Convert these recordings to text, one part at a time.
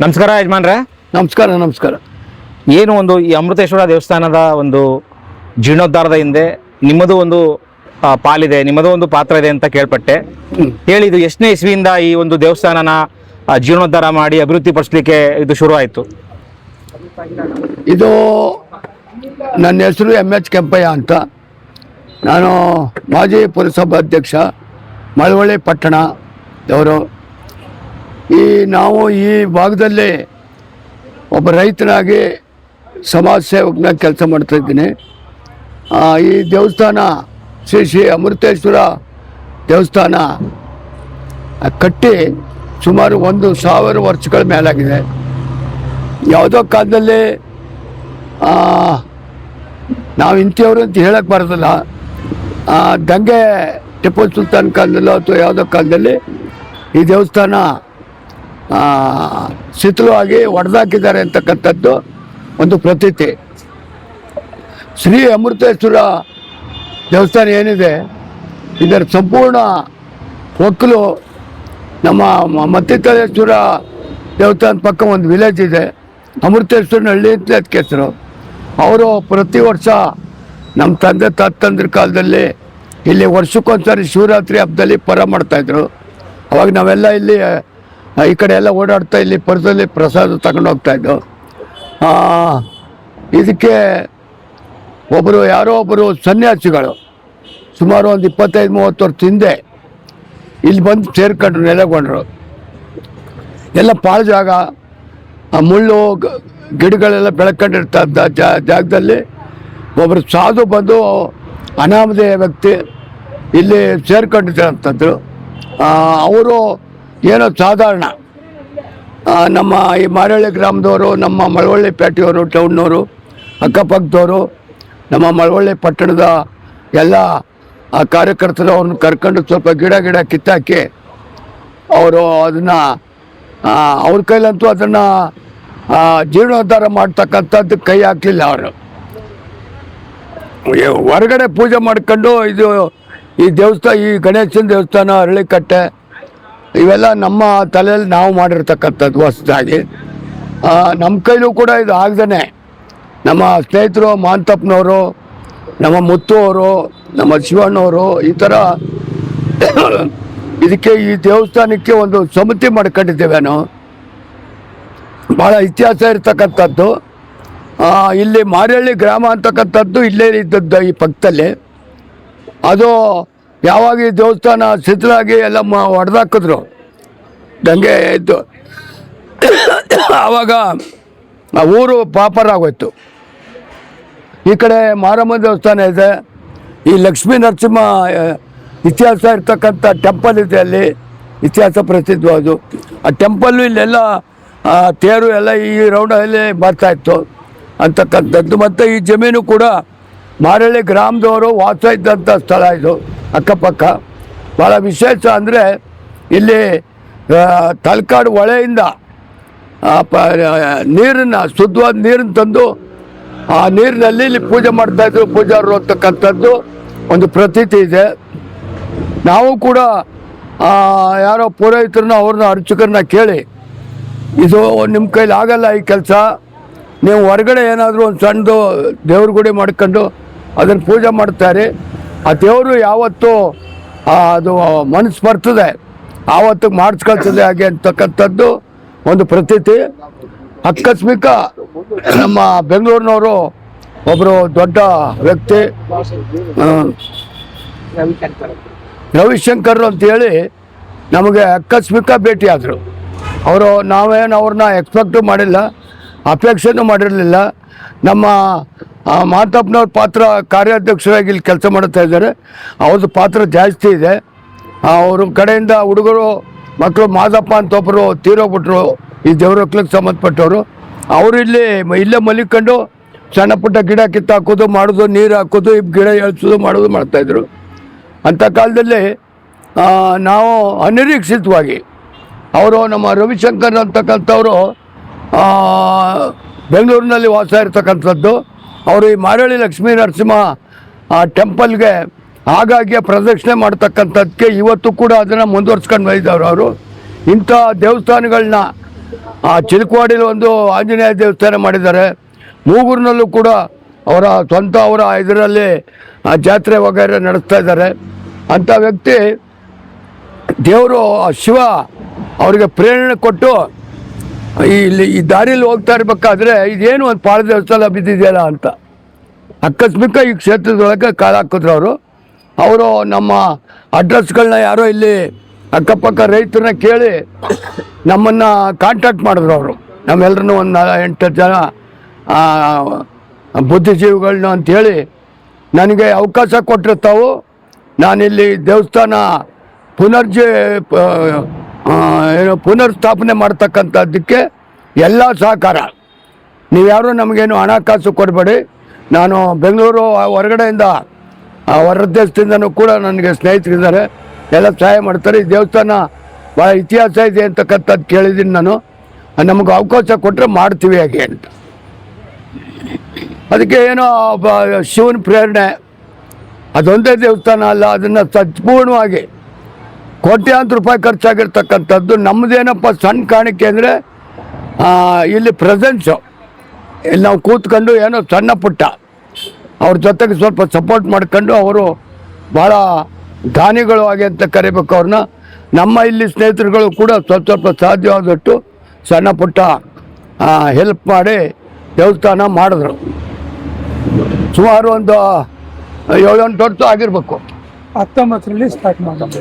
ನಮಸ್ಕಾರ ಯಜಮಾನ್ರೆ. ನಮಸ್ಕಾರ ನಮಸ್ಕಾರ. ಏನು ಒಂದು ಈ ಅಮೃತೇಶ್ವರ ದೇವಸ್ಥಾನದ ಒಂದು ಜೀರ್ಣೋದ್ಧಾರದ ಹಿಂದೆ ನಿಮ್ಮದು ಒಂದು ಆ, ಪಾಲಿದೆ ನಿಮ್ಮದು ಒಂದು ಪಾತ್ರ ಇದೆ ಅಂತ ಕೇಳ್ಪಟ್ಟೆ. ಹೇಳಿ ಇದು ಎಷ್ಟನೇ ಇಸ್ವಿಯಿಂದ ಈ ಒಂದು ದೇವಸ್ಥಾನನ ಆ, ಜೀರ್ಣೋದ್ಧಾರ ಮಾಡಿ ಅಭಿವೃದ್ಧಿ ಪಡಿಸ್ಲಿಕ್ಕೆ ಇದು ಶುರು ಆಯಿತು ಇದು ನನ್ನ ಹೆಸರು ಎಂ ಎಚ್ ಕೆಂಪಯ್ಯ ಅಂತ. ನಾನು ಮಾಜಿ ಪುರಸಭಾಧ್ಯಕ್ಷ ಮಳವಳ್ಳಿ ಪಟ್ಟಣದವರು ಈ ನಾವು ಈ ಭಾಗದಲ್ಲಿ ಒಬ್ಬ ರೈತನಾಗಿ ಸಮಾಜ ಸೇವಕನಾಗಿ ಕೆಲಸ ಮಾಡ್ತಾಯಿದ್ದೀನಿ ಈ ದೇವಸ್ಥಾನ ಶ್ರೀ ಶ್ರೀ ಅಮೃತೇಶ್ವರ ದೇವಸ್ಥಾನ ಕಟ್ಟಿ ಸುಮಾರು ಒಂದು ಸಾವಿರ ವರ್ಷಗಳ ಮೇಲಾಗಿದೆ. ಯಾವುದೋ ಕಾಲದಲ್ಲಿ ನಾವು ಇಂಥವ್ರು ಅಂತ ಹೇಳಕ್ಕೆ ಬರೋದಿಲ್ಲ. ದಂಗೆ ಟಿಪ್ಪು ಸುಲ್ತಾನ್ ಕಾಲದಲ್ಲೋ ಅಥವಾ ಯಾವುದೋ ಕಾಲದಲ್ಲಿ ಈ ದೇವಸ್ಥಾನ ಶಿಥಿಲವಾಗಿ ಒಡೆದಾಕಿದ್ದಾರೆ ಅಂತಕ್ಕಂಥದ್ದು ಒಂದು ಪ್ರತೀತಿ. ಶ್ರೀ ಅಮೃತೇಶ್ವರ ದೇವಸ್ಥಾನ ಏನಿದೆ, ಇದರ ಸಂಪೂರ್ಣ ಒಕ್ಕಲು ನಮ್ಮ ಮ- ಮತ್ತಿತಳೇಶ್ವರ ದೇವಸ್ಥಾನ ಪಕ್ಕ ಒಂದು ವಿಲೇಜ್ ಇದೆ ಅಮೃತೇಶ್ವರನಹಳ್ಳಿ ಅಂತ ಅದಕ್ಕೆ ಹೆಸರು. ಅವರು ಪ್ರತಿ ವರ್ಷ ನಮ್ಮ ತಂದೆ ತಾತಂದ್ರ ಕಾಲದಲ್ಲಿ ಇಲ್ಲಿ ವರ್ಷಕ್ಕೊಂದ್ಸರಿ ಶಿವರಾತ್ರಿ ಹಬ್ಬದಲ್ಲಿ ಪರ ಮಾಡ್ತಾಯಿದ್ರು ಅವಾಗ ನಾವೆಲ್ಲ ಇಲ್ಲಿ ಈ ಕಡೆ ಎಲ್ಲ ಓಡಾಡ್ತಾ ಇಲ್ಲಿ ಪರಿಸರದಲ್ಲಿ ಪ್ರಸಾದ ತಗೊಂಡು ಹೋಗ್ತಾಯಿದ್ದು ಇದಕ್ಕೆ ಒಬ್ಬರು ಯಾರೋ ಒಬ್ಬರು ಸನ್ಯಾಸಿಗಳು ಸುಮಾರು ಒಂದು ಇಪ್ಪತ್ತೈದು, ಮೂವತ್ತು ವರ್ಷ ಹಿಂದೆ ಇಲ್ಲಿ ಬಂದು ಸೇರ್ಕೊಂಡ್ರು, ನೆಲೆಗೊಂಡ್ರು. ಎಲ್ಲ ಪಾಳು ಜಾಗ, ಆ ಮುಳ್ಳು ಗಿಡಗಳೆಲ್ಲ ಬೆಳ್ಕೊಂಡಿರ್ತಾ ಜಾ- ಜಾಗದಲ್ಲಿ ಒಬ್ಬರು ಸಾಧು ಬಂದು ಅನಾಮಧೇಯ ವ್ಯಕ್ತಿ ಇಲ್ಲಿ ಸೇರ್ಕೊಂಡಿದ್ದಂಥದ್ದು ಅವರು ಏನೋ ಸಾಧಾರಣ. ನಮ್ಮ ಈ ಮಾರಳ್ಳಿ ಗ್ರಾಮದವರು, ನಮ್ಮ ಮಳವಳ್ಳಿ ಪೇಟೆಯವರು, ಟೌನ್ನವರು, ಅಕ್ಕಪಕ್ಕದವರು, ನಮ್ಮ ಮಳವಳ್ಳಿ ಪಟ್ಟಣದ ಎಲ್ಲ ಕಾರ್ಯಕರ್ತರು ಅವ್ರನ್ನ ಕರ್ಕೊಂಡು ಸ್ವಲ್ಪ ಗಿಡ ಗಿಡ ಕಿತ್ತಾಕಿ, ಅವರು ಅದನ್ನು ಅವ್ರ ಕೈಲಂತೂ ಅದನ್ನು ಜೀರ್ಣೋದ್ಧಾರ ಮಾಡ್ತಕ್ಕಂಥದ್ದು ಕೈ ಹಾಕಲಿಲ್ಲ ಅವರು. ಹೊರಗಡೆ ಪೂಜೆ ಮಾಡ್ಕೊಂಡು ಇದು, ಈ ದೇವಸ್ಥಾನ, ಈ ಗಣೇಶನ ದೇವಸ್ಥಾನ ಅರಳಿಕಟ್ಟೆ ಇವೆಲ್ಲ ನಮ್ಮ ತಲೆಯಲ್ಲಿ ನಾವು ಮಾಡಿರ್ತಕ್ಕಂಥದ್ದು ಹೊಸದಾಗಿ. ನಮ್ಮ ಕೈಲೂ ಕೂಡ ಇದು ಆಗ್ದೇ ನಮ್ಮ ಸ್ನೇಹಿತರು ಮಾಂತಪ್ಪನವರು, ನಮ್ಮ ಮುತ್ತು ಅವರು ನಮ್ಮ ಶಿವಣ್ಣವರು ಈ ಥರ ಇದಕ್ಕೆ ಈ ದೇವಸ್ಥಾನಕ್ಕೆ ಒಂದು ಸಮಿತಿ ಮಾಡ್ಕೊಂಡಿದ್ದೇವೆ ನಾವು. ಭಾಳ ಇತಿಹಾಸ ಇರ್ತಕ್ಕಂಥದ್ದು. ಇಲ್ಲಿ ಮಾರಿಹಳ್ಳಿ ಗ್ರಾಮ ಅಂತಕ್ಕಂಥದ್ದು ಇಲ್ಲೇ ಇದ್ದದ್ದು ಈ ಪಕ್ಕದಲ್ಲಿ. ಅದು ಯಾವಾಗ ಈ ದೇವಸ್ಥಾನ ಸಿದ್ಧರಾಗಿ ಎಲ್ಲ ಹೊಡೆದಾಕಿದ್ರು. ದಂಗೆ ಇತ್ತು ಆವಾಗ ಆ ಊರು ಪಾಪರಾಗೋಯ್ತು ಈ ಕಡೆ ಮಾರಮ್ಮ ದೇವಸ್ಥಾನ ಇದೆ. ಈ ಲಕ್ಷ್ಮೀ ನರಸಿಂಹ ಇತಿಹಾಸ ಇರ್ತಕ್ಕಂಥ ಟೆಂಪಲ್ ಇದೆ ಅಲ್ಲಿ. ಇತಿಹಾಸ ಪ್ರಸಿದ್ಧವಾದು ಆ ಟೆಂಪಲ್ಲು ಇಲ್ಲೆಲ್ಲ ತೇರು ಎಲ್ಲ ಈ ರೌಂಡಲ್ಲಿ ಬರ್ತಾ ಇತ್ತು. ಅಂತಕ್ಕಂಥದ್ದು. ಮತ್ತು ಈ ಜಮೀನು ಕೂಡ ಮಾರಳ್ಳಿ ಗ್ರಾಮದವರು ವಾಸ ಇದ್ದಂಥ ಸ್ಥಳ ಇದು. ಅಕ್ಕಪಕ್ಕ. ಭಾಳ ವಿಶೇಷ ಅಂದರೆ ಇಲ್ಲಿ ತಲಕಾಡು ಹೊಳೆಯಿಂದ ಪ ನೀರನ್ನು ಶುದ್ಧವಾದ ನೀರನ್ನು ತಂದು, ಆ ನೀರಿನಲ್ಲಿ ಇಲ್ಲಿ ಪೂಜೆ ಮಾಡ್ತಾ ಇದ್ರು. ಪೂಜಾರರು ಅಂತಕ್ಕಂಥದ್ದು ಒಂದು ಪ್ರತೀತಿ ಇದೆ. ನಾವು ಕೂಡ ಯಾರೋ ಪುರೋಹಿತರನ್ನ, ಅವ್ರನ್ನ ಅರ್ಚಕರನ್ನ ಕೇಳಿ, ಇದು ನಿಮ್ಮ ಕೈಲಿ ಆಗಲ್ಲ ಈ ಕೆಲಸ. ನೀವು ಹೊರಗಡೆ ಏನಾದರೂ ಒಂದು ಸಣ್ಣದು ದೇವ್ರ ಗುಡಿ ಮಾಡ್ಕೊಂಡು ಅದನ್ನು ಪೂಜೆ ಮಾಡ್ತಾರೆ. ಆ ದೇವರು ಯಾವತ್ತು ಅದು ಮನಸ್ಸು ಬರ್ತದೆ ಆವತ್ತು ಮಾಡಿಸ್ಕೊಳ್ತದೆ ಹಾಗೆ ಅಂತಕ್ಕಂಥದ್ದು ಒಂದು ಪ್ರತೀತಿ. ಆಕಸ್ಮಿಕ ನಮ್ಮ ಬೆಂಗಳೂರಿನವರು ಒಬ್ಬರು ದೊಡ್ಡ ವ್ಯಕ್ತಿ ರವಿಶಂಕರ್ ಅಂತೇಳಿ ನಮಗೆ ಆಕಸ್ಮಿಕ ಭೇಟಿ ಆದರು ಅವರು ನಾವೇನು ಅವ್ರನ್ನ ಎಕ್ಸ್ಪೆಕ್ಟು ಮಾಡಿಲ್ಲ, ಅಪೇಕ್ಷೆನೂ ಮಾಡಿರಲಿಲ್ಲ. ನಮ್ಮ ಆ, ಮಾತಪ್ಪನವ್ರ ಪಾತ್ರ ಕಾರ್ಯಾಧ್ಯಕ್ಷರಾಗಿ ಇಲ್ಲಿ ಕೆಲಸ ಮಾಡ್ತಾ ಇದ್ದಾರೆ. ಅವ್ರದ್ದು ಪಾತ್ರ ಜಾಸ್ತಿ ಇದೆ. ಅವ್ರ ಕಡೆಯಿಂದ ಹುಡುಗರು ಮಕ್ಕಳು ಮಾದಪ್ಪ ಅಂತ ಒಬ್ಬರು ತೀರೋಗ್ಬಿಟ್ರು ಈ ದೇವ್ರಕ್ಲಿಗೆ ಸಂಬಂಧಪಟ್ಟವರು. ಅವರು ಇಲ್ಲಿ ಇಲ್ಲೇ ಮಲಿಕೊಂಡು ಸಣ್ಣ ಪುಟ್ಟ ಗಿಡ ಕಿತ್ತಾಕೋದು ಮಾಡೋದು ನೀರು ಹಾಕೋದು ಈ ಗಿಡ ಎಳ್ಸೋದು ಮಾಡೋದು ಮಾಡ್ತಾಯಿದ್ರು ಅಂಥ ಕಾಲದಲ್ಲಿ ನಾವು ಅನಿರೀಕ್ಷಿತವಾಗಿ ಅವರು ನಮ್ಮ ರವಿಶಂಕರ್ ಅಂತಕ್ಕಂಥವರು ಬೆಂಗಳೂರಿನಲ್ಲಿ ವಾಸ ಇರತಕ್ಕಂಥದ್ದು. ಅವರು ಈ ಮಾರಳ್ಳಿ ಲಕ್ಷ್ಮೀ ನರಸಿಂಹ, ಆ, ಟೆಂಪಲ್ಗೆ ಆಗಾಗ್ಗೆ ಪ್ರದಕ್ಷಿಣೆ ಮಾಡ್ತಕ್ಕಂಥದ್ದಕ್ಕೆ ಇವತ್ತು ಕೂಡ ಅದನ್ನು ಮುಂದುವರ್ಸ್ಕೊಂಡು ಬಂದಿದ್ದವರು ಅವರು. ಇಂಥ ದೇವಸ್ಥಾನಗಳನ್ನ ಆ, ಚಿಲಕವಾಡಿಲಿ ಒಂದು ಆಂಜನೇಯ ದೇವಸ್ಥಾನ ಮಾಡಿದ್ದಾರೆ. ಮೂಗೂರಿನಲ್ಲೂ ಕೂಡ ಅವರ ಸ್ವಂತ ಅವರ ಇದರಲ್ಲಿ ಜಾತ್ರೆ ವಗೈರೆ ನಡೆಸ್ತಾ ಇದ್ದಾರೆ. ಅಂಥ ವ್ಯಕ್ತಿ ದೇವರು ಶಿವ ಅವರಿಗೆ ಪ್ರೇರಣೆ ಕೊಟ್ಟು ಇಲ್ಲಿ ಈ ದಾರಿಯಲ್ಲಿ ಹೋಗ್ತಾ ಇರ್ಬೇಕಾದ್ರೆ ಇದೇನು ಒಂದು ಪಾಳದ ಸ್ಥಳ ಬಿದ್ದಿದೆಯಲ್ಲ ಅಂತ. ಅಕಸ್ಮಿಕ ಈ ಕ್ಷೇತ್ರದೊಳಗೆ ಕಾಲ ಹಾಕಿದ್ರು ಅವರು. ಅವರು ನಮ್ಮ ಅಡ್ರೆಸ್ಗಳನ್ನ ಯಾರೋ ಇಲ್ಲಿ ಅಕ್ಕಪಕ್ಕ ರೈತರನ್ನ ಕೇಳಿ ನಮ್ಮನ್ನು ಕಾಂಟ್ಯಾಕ್ಟ್ ಮಾಡಿದ್ರು ಅವರು. ನಮ್ಮೆಲ್ಲರನ್ನು ಒಂದು ಎಂಟು ಜನ ಬುದ್ಧಿಜೀವಿಗಳನ್ನ ಅಂಥೇಳಿ ನನಗೆ ಅವಕಾಶ ಕೊಟ್ಟಿರ್ತಾವೆ ತಾವು. ನಾನಿಲ್ಲಿ ದೇವಸ್ಥಾನ ಪುನರ್ಜಿ ಏನು ಪುನರ್ ಸ್ಥಾಪನೆ ಮಾಡ್ತಕ್ಕಂಥದ್ದಕ್ಕೆ ಎಲ್ಲ ಸಹಕಾರ. ನೀವ್ಯಾರು ಯಾರೂ ನಮಗೇನು ಹಣಕಾಸು ಕೊಡಬೇಡಿ. ನಾನು ಬೆಂಗಳೂರು ಹೊರಗಡೆಯಿಂದ ಹೊರ ದೇಶದಿಂದನೂ ಕೂಡ ನನಗೆ ಸ್ನೇಹಿತರಿದ್ದಾರೆ. ಎಲ್ಲ ಸಹಾಯ ಮಾಡ್ತಾರೆ. ಈ ದೇವಸ್ಥಾನ ಭಾಳ ಇತಿಹಾಸ ಇದೆ ಅಂತಕ್ಕಂಥದ್ದು ಕೇಳಿದ್ದೀನಿ ನಾನು. ನಮಗೆ ಅವಕಾಶ ಕೊಟ್ಟರೆ ಮಾಡ್ತೀವಿ ಹಾಗೆ ಅಂತ. ಅದಕ್ಕೆ ಏನೋ ಶಿವನ ಪ್ರೇರಣೆ. ಅದೊಂದೇ ದೇವಸ್ಥಾನ ಅಲ್ಲ, ಅದನ್ನು ಸಂಪೂರ್ಣವಾಗಿ ಕೋಟ್ಯಾಂತರ ರೂಪಾಯಿ ಖರ್ಚಾಗಿರ್ತಕ್ಕಂಥದ್ದು ನಮ್ಮದೇನಪ್ಪ ಸಣ್ಣ ಕಾಣಿಕೆ ಅಂದರೆ ಇಲ್ಲಿ ಪ್ರೆಸೆನ್ಸು ಇಲ್ಲಿ ನಾವು ಕೂತ್ಕೊಂಡು ಏನೋ ಸಣ್ಣ ಪುಟ್ಟ. ಅವ್ರ ಜೊತೆಗೆ ಸ್ವಲ್ಪ ಸಪೋರ್ಟ್ ಮಾಡ್ಕೊಂಡು ಅವರು ಭಾಳ ದಾನಿಗಳು ಆಗಿ ಅಂತ ಕರಿಬೇಕು ಅವ್ರನ್ನ. ನಮ್ಮ ಇಲ್ಲಿ ಸ್ನೇಹಿತರುಗಳು ಕೂಡ ಸ್ವಲ್ಪ ಸ್ವಲ್ಪ ಸಾಧ್ಯವಾದಷ್ಟು ಸಣ್ಣ ಪುಟ್ಟ ಹೆಲ್ಪ್ ಮಾಡಿ ದೇವಸ್ಥಾನ ಮಾಡಿದ್ರು. ಸುಮಾರು ಒಂದು ಏಳೆಂಟು ವರ್ಷ ಆಗಿರಬೇಕು. ಹತ್ತೊಂಬತ್ತರಲ್ಲಿ ಸ್ಟಾರ್ಟ್ ಮಾಡಿದ್ದೆ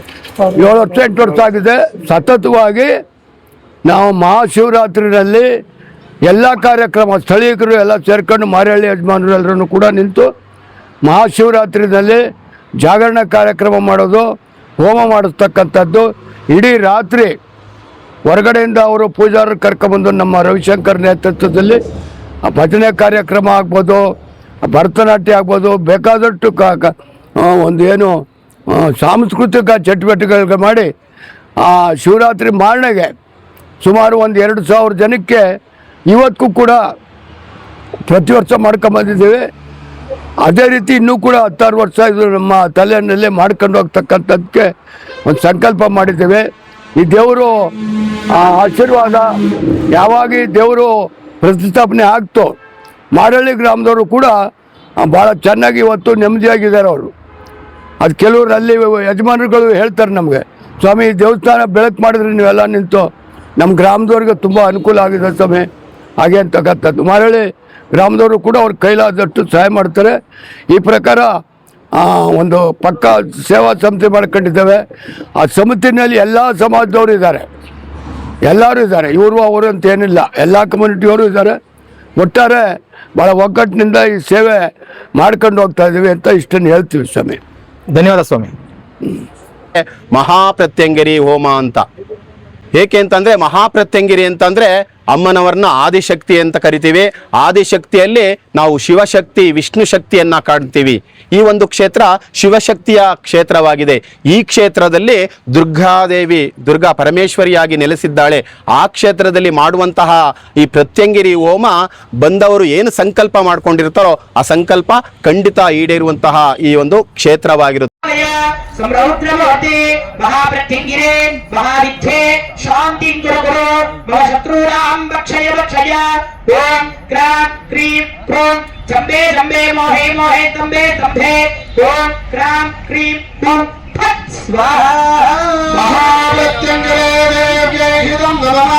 ಏಳು ವರ್ಷ ಎಂಟು ವರ್ಷ ಆಗಿದೆ. ಸತತವಾಗಿ ನಾವು ಮಹಾಶಿವರಾತ್ರಿನಲ್ಲಿ ಎಲ್ಲ ಕಾರ್ಯಕ್ರಮ ಸ್ಥಳೀಯರು ಎಲ್ಲ ಸೇರ್ಕೊಂಡು ಮಾರಹಳ್ಳಿ ಯಜಮಾನರು ಎಲ್ಲರೂ ಕೂಡ ನಿಂತು ಮಹಾಶಿವರಾತ್ರಿನಲ್ಲಿ ಜಾಗರಣ ಕಾರ್ಯಕ್ರಮ ಮಾಡೋದು, ಹೋಮ ಮಾಡಿಸ್ತಕ್ಕಂಥದ್ದು. ಇಡೀ ರಾತ್ರಿ ಹೊರಗಡೆಯಿಂದ ಅವರು ಪೂಜಾರರು ಕರ್ಕೊಂಬಂದು ನಮ್ಮ ರವಿಶಂಕರ್ ನೇತೃತ್ವದಲ್ಲಿ ಭಜನೆ ಕಾರ್ಯಕ್ರಮ ಆಗ್ಬೋದು, ಭರತನಾಟ್ಯ ಆಗ್ಬೋದು, ಬೇಕಾದಷ್ಟು ಕ ಒಂದು ಏನು ಸಾಂಸ್ಕೃತಿಕ ಚಟುವಟಿಕೆಗಳಿಗೆ ಮಾಡಿ, ಆ, ಶಿವರಾತ್ರಿ ಮಾರಣೆಗೆ ಸುಮಾರು ಒಂದು ಎರಡು ಸಾವಿರ ಜನಕ್ಕೆ ಇವತ್ತಿಗೂ ಕೂಡ ಪ್ರತಿ ವರ್ಷ ಮಾಡ್ಕೊಂಬಂದಿದ್ದೀವಿ ಅದೇ ರೀತಿ ಇನ್ನೂ ಕೂಡ ಹತ್ತಾರು ವರ್ಷ ಇದು ನಮ್ಮ ತಲೆಯಲ್ಲೇ ಮಾಡ್ಕೊಂಡು ಹೋಗ್ತಕ್ಕಂಥದ್ದಕ್ಕೆ ಒಂದು ಸಂಕಲ್ಪ ಮಾಡಿದ್ದೇವೆ. ಈ ದೇವರು, ಆ, ಆಶೀರ್ವಾದ ಯಾವಾಗ ಈ ದೇವರು ಪ್ರತಿಷ್ಠಾಪನೆ ಆಗ್ತೋ, ಮಾರಳ್ಳಿ ಗ್ರಾಮದವರು ಕೂಡ ಭಾಳ ಚೆನ್ನಾಗಿ ಇವತ್ತು ನೆಮ್ಮದಿಯಾಗಿದ್ದಾರೆ ಅವರು. ಅದು ಕೆಲವರು ಅಲ್ಲಿ ಯಜಮಾನರುಗಳು ಹೇಳ್ತಾರೆ ನಮಗೆ, ಸ್ವಾಮಿ ದೇವಸ್ಥಾನ ಬೆಳಕು ಮಾಡಿದ್ರೆ ನೀವೆಲ್ಲ ನಿಂತು ನಮ್ಮ ಗ್ರಾಮದವ್ರಿಗೆ ತುಂಬ ಅನುಕೂಲ ಆಗಿದೆ ಸ್ವಾಮಿ. ಹಾಗೆ ಅಂತಕ್ಕಂಥದ್ದು ಮರಳಿ ಗ್ರಾಮದವರು ಕೂಡ ಅವ್ರ ಕೈಲಾದಷ್ಟು ಸಹಾಯ ಮಾಡ್ತಾರೆ. ಈ ಪ್ರಕಾರ ಒಂದು ಪಕ್ಕ ಸೇವಾ ಸಮಿತಿ ಮಾಡ್ಕೊಂಡಿದ್ದೇವೆ. ಆ ಸಮಿತಿನಲ್ಲಿ ಎಲ್ಲ ಸಮಾಜದವರು ಇದ್ದಾರೆ. ಎಲ್ಲರೂ ಇದ್ದಾರೆ. ಇವರು ಅವರು ಅಂತ ಏನಿಲ್ಲ. ಎಲ್ಲ ಕಮ್ಯುನಿಟಿಯವರು ಇದ್ದಾರೆ. ಒಟ್ಟಾರೆ ಭಾಳ ಒಗ್ಗಟ್ಟಿನಿಂದ ಈ ಸೇವೆ ಮಾಡ್ಕೊಂಡು ಹೋಗ್ತಾ ಇದ್ದೀವಿ ಅಂತ ಇಷ್ಟನ್ನು ಹೇಳ್ತೀವಿ ಸ್ವಾಮಿ. ಧನ್ಯವಾದ ಸ್ವಾಮಿ. ಮಹಾಪ್ರತ್ಯಂಗಿರಿ ಹೋಮ ಅಂತ. ಏಕೆ ಅಂತಂದ್ರೆ ಮಹಾಪ್ರತ್ಯಂಗಿರಿ ಅಂತಂದ್ರೆ ಅಮ್ಮನವರನ್ನ ಆದಿಶಕ್ತಿ ಅಂತ ಕರಿತೀವಿ. ಆದಿಶಕ್ತಿಯಲ್ಲಿ ನಾವು ಶಿವಶಕ್ತಿ, ವಿಷ್ಣು ಶಕ್ತಿಯನ್ನ ಕಾಣ್ತೀವಿ. ಈ ಒಂದು ಕ್ಷೇತ್ರ ಶಿವಶಕ್ತಿಯ ಕ್ಷೇತ್ರವಾಗಿದೆ. ಈ ಕ್ಷೇತ್ರದಲ್ಲಿ ದುರ್ಗಾದೇವಿ, ದುರ್ಗಾ ಪರಮೇಶ್ವರಿಯಾಗಿ ನೆಲೆಸಿದ್ದಾಳೆ. ಆ ಕ್ಷೇತ್ರದಲ್ಲಿ ಮಾಡುವಂತಹ ಈ ಪ್ರತ್ಯಂಗಿರಿ ಹೋಮ ಬಂದವರು ಏನು ಸಂಕಲ್ಪ ಮಾಡಿಕೊಂಡಿರ್ತಾರೋ ಆ ಸಂಕಲ್ಪ ಖಂಡಿತ ಈಡೇರುವಂತಹ ಈ ಒಂದು ಕ್ಷೇತ್ರವಾಗಿರುತ್ತೆ. ಶಾಂತಿ ಮಹಾಪ್ರತ್ಯಂಗಿರೆ ಮಹಾವಿದ್ಯೆ त्वां रक्षय रक्षय ॐ क्रां क्रीं क्रों। चम्बे चम्बे मोहे मोहे तम्बे तम्भे। ॐ क्रां क्रीं क्रों। फट् स्वाहा। महामृत्युञ्जये देव्यै हितं नमः।